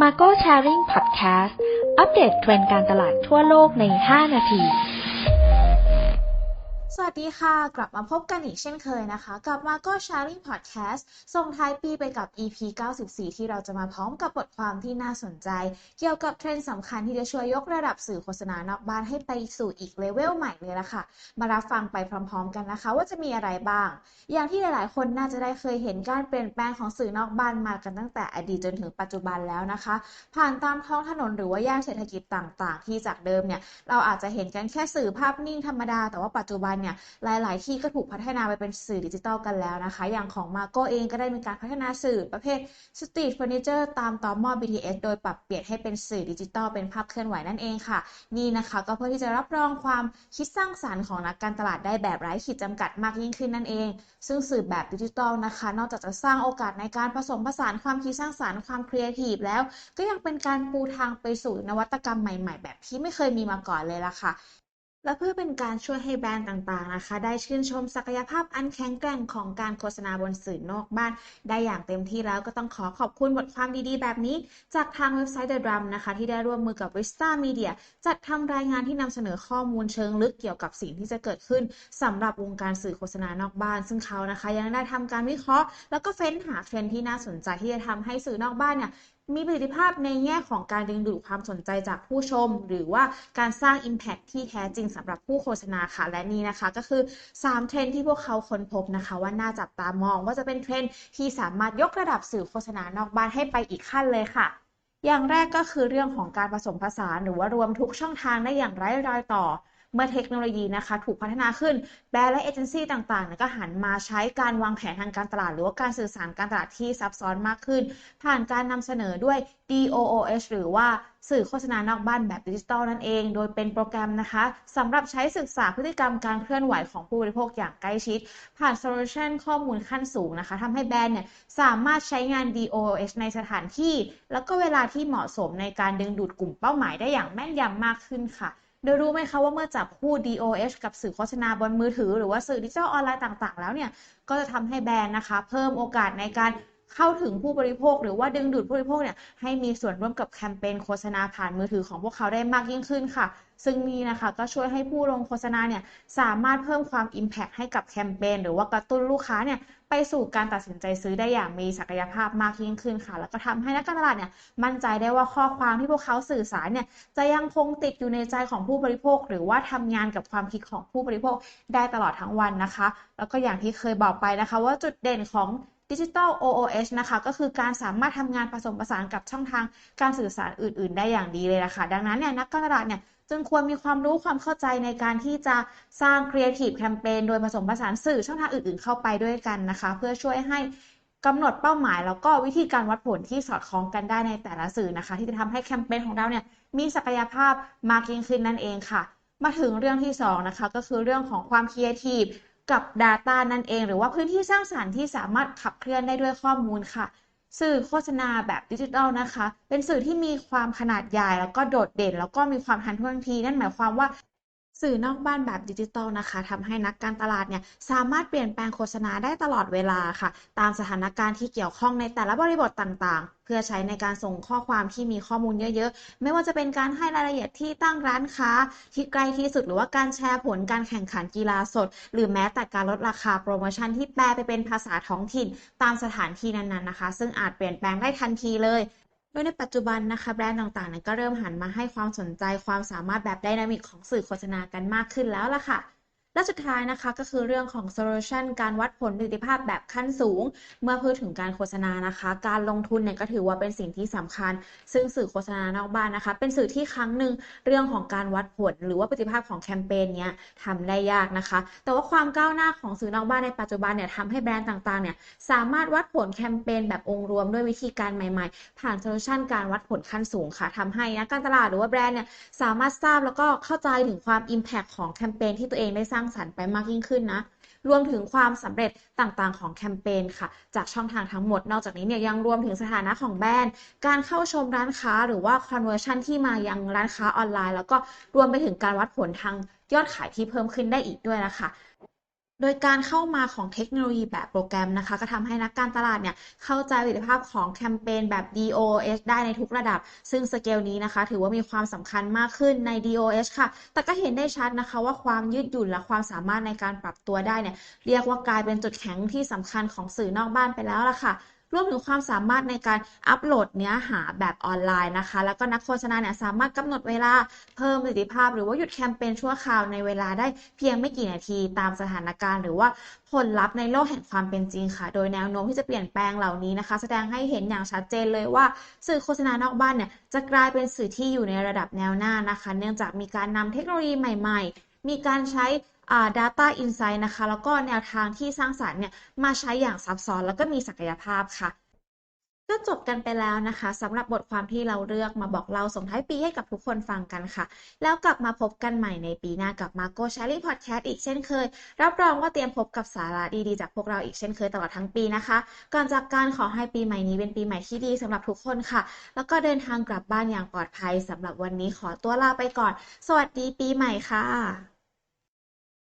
Margo Sharing Podcast อัปเดตเทรนด์การตลาดทั่วโลกใน 5 นาที วัสดีค่ะ กลับมาพบกันอีกเช่นเคยนะคะ กับ Marco Sharing Podcast ส่งท้ายปีไปกับ EP 94 ที่เราจะมาพร้อมกับบทความที่น่าสนใจ เกี่ยวกับเทรนด์สำคัญที่จะช่วยยกระดับสื่อโฆษณานอกบ้านให้ไปสู่อีกเลเวลใหม่เลยละค่ะ มารับฟังไปพร้อมๆ กันนะคะ ว่าจะมีอะไรบ้าง อย่างที่หลายๆ คนน่าจะได้เคยเห็นการเปลี่ยนแปลงของสื่อนอกบ้านมากันตั้งแต่อดีตจนถึงปัจจุบันแล้วนะคะ ผ่านตามท้องถนนหรือว่าย่านเศรษฐกิจต่าง ๆ ที่จากเดิมเนี่ยเราอาจจะเห็นกันแค่สื่อภาพนิ่งธรรมดาแต่ว่าปัจจุบันเนี่ยหลาย ๆ ที่ก็ถูกพัฒนาไปเป็นสื่อดิจิตอลกันแล้วนะคะ อย่างของมาโกเองก็ได้มีการพัฒนาสื่อประเภทสตรีทเฟอร์นิเจอร์ตามต่อหม้อ BTS โดยปรับเปลี่ยนให้เป็นสื่อดิจิตอลเป็นภาพเคลื่อนไหวนั่นเองค่ะ นี่นะคะก็เพื่อที่จะรับรองความคิดสร้างสรรค์ของนักการตลาดได้แบบไร้ขีดจำกัดมากยิ่งขึ้นนั่นเอง ซึ่งสื่อแบบดิจิตอลนะคะ นอกจากจะสร้างโอกาสในการผสมผสานความคิดสร้างสรรค์ความครีเอทีฟแล้ว ก็ยังเป็นการปูทางไปสู่นวัตกรรมใหม่ ๆ แบบที่ไม่เคยมีมาก่อนเลยล่ะค่ะ และเพื่อเป็นการช่วยให้แบรนด์ต่างๆนะคะ ได้ชื่นชมศักยภาพอันแข็งแกร่งของการโฆษณาบนสื่อนอกบ้าน ได้อย่างเต็มที่แล้วก็ต้องขอขอบคุณบทความดีๆ แบบนี้ จากทางเว็บไซต์ The Drum นะคะ ที่ได้ร่วมมือกับ Vista Media จัดทำรายงานที่นำเสนอข้อมูลเชิงลึกเกี่ยวกับสิ่งที่จะเกิดขึ้นสำหรับวงการสื่อโฆษณานอกบ้าน ซึ่งเขานะคะ ยังได้ทำการวิเคราะห์ แล้วก็เฟ้นหาเทรนด์ที่น่าสนใจที่จะทำให้สื่อนอกบ้านเนี่ย มีประสิทธิภาพในแง่ของการดึงดูดความสนใจจากผู้ชม หรือว่าการสร้าง Impact ที่แท้จริงสำหรับผู้โฆษณาค่ะ และนี่นะคะก็คือ 3 เทรนที่พวกเขาค้นพบนะคะ ว่าน่าจับตามองว่าจะเป็นเทรนที่สามารถยกระดับสื่อโฆษณานอกบ้านให้ไปอีกขั้นเลยค่ะอย่างแรกก็คือเรื่องของการผสมผสานหรือว่ารวมทุกช่องทางได้อย่างไร้รอยต่อ เมื่อเทคโนโลยีนะคะถูกพัฒนาขึ้นแบรนด์และเอเจนซี่ต่างๆเนี่ยก็หันมาใช้การวางแผนทางการตลาด หรือว่าการสื่อสารการตลาดที่ซับซ้อนมากขึ้น ผ่านการนำเสนอด้วย DOOH หรือว่าสื่อโฆษณานอกบ้านแบบดิจิตอลนั่นเอง โดยเป็นโปรแกรมนะคะสำหรับใช้ศึกษาพฤติกรรมการเคลื่อนไหวของผู้บริโภคอย่างใกล้ชิด ผ่านโซลูชันข้อมูลขั้นสูงนะคะทำให้แบรนด์เนี่ยสามารถใช้งาน DOOH ในสถานที่ แล้วก็เวลาที่เหมาะสมในการดึงดูดกลุ่มเป้าหมายได้อย่างแม่นยำมากขึ้นค่ะ โดยรู้ไหมคะว่าเมื่อจับคู่ DOH กับสื่อโฆษณาบนมือถือ หรือว่าสื่อดิจิทัลออนไลน์ต่าง ๆ แล้วเนี่ย ก็จะทำให้แบรนด์นะคะ เพิ่มโอกาสในการ เข้าถึงผู้บริโภค หรือว่าดึงดูดผู้บริโภคเนี่ยให้มีส่วนร่วมกับแคมเปญโฆษณาผ่านมือถือของพวกเขาได้มากยิ่งขึ้นค่ะ ซึ่งนี่นะคะก็ช่วยให้ผู้ลงโฆษณาเนี่ยสามารถเพิ่มความ Impact ให้กับแคมเปญหรือว่ากระตุ้นลูกค้าเนี่ยไปสู่การตัดสินใจซื้อได้อย่างมีศักยภาพมากยิ่งขึ้นค่ะ แล้วก็ทำให้นักการตลาดเนี่ยมั่นใจได้ว่าข้อความที่พวกเขาสื่อสารเนี่ยจะยังคงติดอยู่ในใจของผู้บริโภค หรือว่าทำงานกับความคิดของผู้บริโภคได้ตลอดทั้งวันนะคะ แล้วก็อย่างที่เคยบอกไปนะคะ ว่าจุดเด่นของ ดิจิ t a ล OOH นะคะ ก็คือการสามารถทำงานผสมผสานกับช่องทางการสื่อสารอื่น ๆ ได้อย่างดีเลยละคะ ดังนั้นเนี่ยนักการตลาดเนี่ยจึงควรมีความรู้ความเข้าใจในการที่จะสร้าง Creative Campaign โดยผสมผสานสื่อช่องทางอื่น ๆ เข้าไปด้วยกันนะคะ เพื่อช่วยให้กำหนดเป้าหมาย แล้วก็วิธีการวัดผลที่สอดคล้องกันได้ในแต่ละสื่อนะคะ ที่จะทำให้แคมเปญของเราเนี่ยมีศักยภาพมากยิ่งขึ้นนั่นเองค่ะ มาถึงเรื่องที่2นะคะก็คือเรื่องของความ Creative กับ Data นั่นเอง หรือว่าพื้นที่สร้างสารรค์ที่สามารถขับเคลื่อนได้ด้วยข้อมูลค่ะ สื่อโฆษณาแบบดิจิทัลนะคะ เป็นสื่อที่มีความขนาดใหญ่แล้วก็โดดเด่น แล้วก็มีความทันท่วงที นั่นหมายความว่า สื่อนอกบ้านแบบดิจิตอลนะคะทำให้นักการตลาดเนี่ยสามารถเปลี่ยนแปลงโฆษณาได้ตลอดเวลาค่ะ ตามสถานการณ์ที่เกี่ยวข้องในแต่ละบริบทต่างๆ เพื่อใช้ในการส่งข้อความที่มีข้อมูลเยอะๆ ไม่ว่าจะเป็นการให้รายละเอียดที่ตั้งร้านค้า ที่ใกล้ที่สุดหรือว่าการแชร์ผลการแข่งขันกีฬาสด หรือแม้แต่การลดราคาโปรโมชั่นที่แปลไปเป็นภาษาท้องถิ่น ตามสถานที่นั้นๆนะคะ ซึ่งอาจเปลี่ยนแปลงได้ทันทีเลย โดยในปัจจุบันนะคะแบรนด์ต่างๆเนี่ยก็เริ่มหันมาให้ความสนใจความสามารถแบบไดนามิกของสื่อโฆษณากันมากขึ้นแล้วล่ะค่ะ และสุดท้ายนะคะก็คือเรื่องของ solution การวัดผลประสิทธิภาพแบบขั้นสูง เมื่อพูดถึงการโฆษณานะคะ การลงทุนเนี่ยก็ถือว่าเป็นสิ่งที่สำคัญ ซึ่งสื่อโฆษณานอกบ้านนะคะ เป็นสื่อที่ครั้งหนึ่งเรื่องของการวัดผล หรือว่าประสิทธิภาพของแคมเปญเนี้ยทำได้ยากนะคะ แต่ว่าความก้าวหน้าของสื่อนอกบ้านในปัจจุบันเนี่ยทำให้แบรนด์ต่างๆเนี่ยสามารถวัดผลแคมเปญแบบองค์รวมด้วยวิธีการใหม่ ๆ ผ่านโซลูชันการวัดผลขั้นสูงค่ะทำให้นักการตลาดหรือว่าแบรนด์เนี่ยสามารถทราบแล้วก็เข้าใจถึงความ Impact ของแคมเปญที่ตัวเองได้สร้างสรรค์ไปมากยิ่งขึ้นนะ รวมถึงความสำเร็จต่างๆ ของแคมเปญค่ะ จากช่องทางทั้งหมด นอกจากนี้เนี่ยยังรวมถึงสถานะของแบรนด์ การเข้าชมร้านค้าหรือว่า conversion ที่มายังร้านค้าออนไลน์ แล้วก็รวมไปถึงการวัดผลทางยอดขายที่เพิ่มขึ้นได้อีกด้วยนะคะ โดยการเข้ามาของเทคโนโลยีแบบโปรแกรมนะคะ ก็ทำให้นักการตลาดเนี่ยเข้าใจประสิทธิภาพของแคมเปญแบบ DOS ได้ในทุกระดับ ซึ่งสเกลนี้นะคะ ถือว่ามีความสำคัญมากขึ้นใน DOS ค่ะ แต่ก็เห็นได้ชัดนะคะ ว่าความยืดหยุ่นและความสามารถในการปรับตัวได้เนี่ยเรียกว่ากลายเป็นจุดแข็งที่สำคัญของสื่อนอกบ้านไปแล้วล่ะค่ะ รวมถึงความสามารถในการอัปโหลดเนื้อหาแบบออนไลน์นะคะ แล้วก็นักโฆษณาเนี่ยสามารถกำหนดเวลาเพิ่มประสิทธิภาพ หรือว่าหยุดแคมเปญชั่วคราวในเวลาได้เพียงไม่กี่นาทีตามสถานการณ์หรือว่าผลลัพธ์ในโลกแห่งความเป็นจริงค่ะ โดยแนวโน้มที่จะเปลี่ยนแปลงเหล่านี้นะคะ แสดงให้เห็นอย่างชัดเจนเลยว่า สื่อโฆษณานอกบ้านเนี่ยจะกลายเป็นสื่อที่อยู่ในระดับแนวหน้านะคะ เนื่องจากมีการนำเทคโนโลยีใหม่ ๆ มีการใช้อ่า data insight นะคะ แล้วก็แนวทางที่สร้างสรรค์เนี่ยมาใช้อย่างซับซ้อนแล้วก็มีศักยภาพค่ะ ก็จบกันไปแล้วนะคะสำหรับบทความที่เราเลือกมาบอกเล่าส่งท้ายปีให้กับทุกคนฟังกันค่ะ แล้วกลับมาพบกันใหม่ในปีหน้ากับ Marco Cherry Podcast อีกเช่นเคย รับรองว่าเตรียมพบกับสาระดีๆจากพวกเราอีกเช่นเคยตลอดทั้งปีนะคะ ก่อนจากการขอให้ปีใหม่นี้เป็นปีใหม่ที่ดีสำหรับทุกคนค่ะ แล้วก็เดินทางกลับบ้านอย่างปลอดภัยสำหรับวันนี้ขอตัวลาไปก่อน สวัสดีปีใหม่ค่ะ